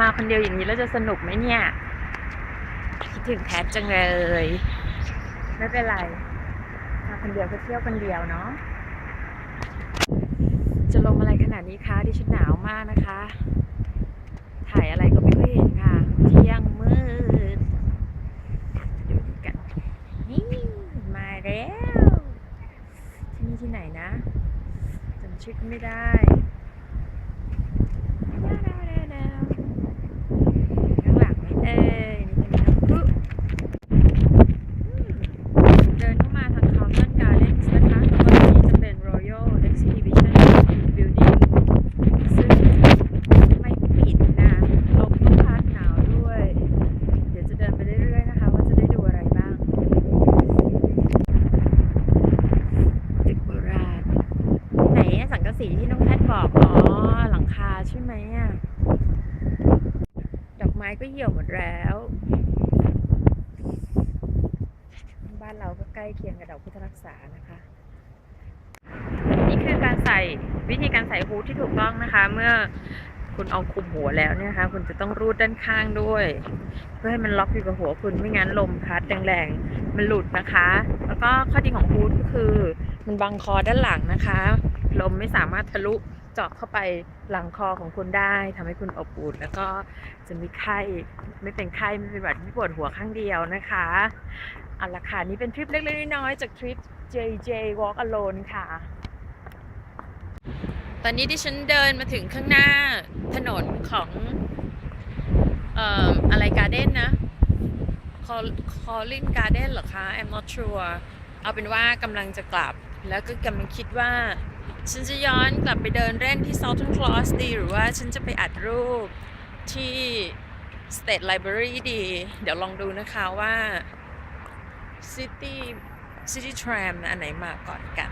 มาคนเดียวอย่างนี้แล้วจะสนุกไหมเนี่ย คิดถึงแพทจังเลย ไม่เป็นไร มาคนเดียวก็เที่ยวคนเดียวเนาะจะลมอะไรขนาดนี้คะดิฉันหนาวมากนะคะ ถ่ายอะไรก็ไม่ค่อยเห็นค่ะ เที่ยงมืดดูดีกัน นี่มาแล้ว ที่นี่ที่ไหนนะจำชื่อก็ไม่ได้ข้างหลังไหมเอ้ยนี่เป็นน้ำพุอืมเดินเข้ามาทาง Carlton Gardens นะคะตรงนี้จะเป็น Royal Exhibition Building ซึ่งไม่ปิดนะลมก็พัดหนาวด้วย เดี๋ยวจะเดินไปเรื่อยๆนะคะ ว่าจะได้ดูอะไรบ้าง ตึกโบราณ ไหน อะสีที่น้องแพทบอก อ๋อ หลังคาใช่ไหมอะดอกไม้ก็เหี่ยวหมดแล้ว บ้านเราก็ใกล้เคียงกับดอกพุทธรักษานะคะ นี่คือการใส่วิธีการใส่ฮูดที่ถูกต้องนะคะ เมื่อคุณเอาคุมหัวแล้วเนี่ยนะคะคุณจะต้องรูดด้านข้างด้วย เพื่อให้มันล็อกอยู่กับหัวคุณไม่งั้นลมพัดแรงๆมันหลุดนะคะ แล้วก็ข้อดีของฮูดก็คือ มันบังคอด้านหลังนะคะ ลมไม่สามารถทะลุเจาะเข้าไปหลังคอของคุณได้ทำให้คุณอบอุ่นแล้วก็จะมีไข้ไม่เป็นไข้ไม่เป็นหวัดไม่ปวดหัวข้างเดียวนะคะเอาละค่ะนี่เป็นทริปเล็กๆน้อยๆจากทริป JJ Walk Alone ค่ะ ตอนนี้ที่ฉันเดินมาถึงข้างหน้าถนนของเอ่ออะไรการ์เด้นนะ Collin Garden เหรอคะ I'm not sure เอาเป็นว่ากำลังจะกลับ แล้วก็กำลังคิดว่า ฉันจะย้อนกลับไปเดินเล่นที่ Southern Cross ดี หรือว่าฉันจะไปอัดรูปที่ State Library ดี เดี๋ยวลองดูนะคะว่า City City Tram อันไหนมาก่อนกัน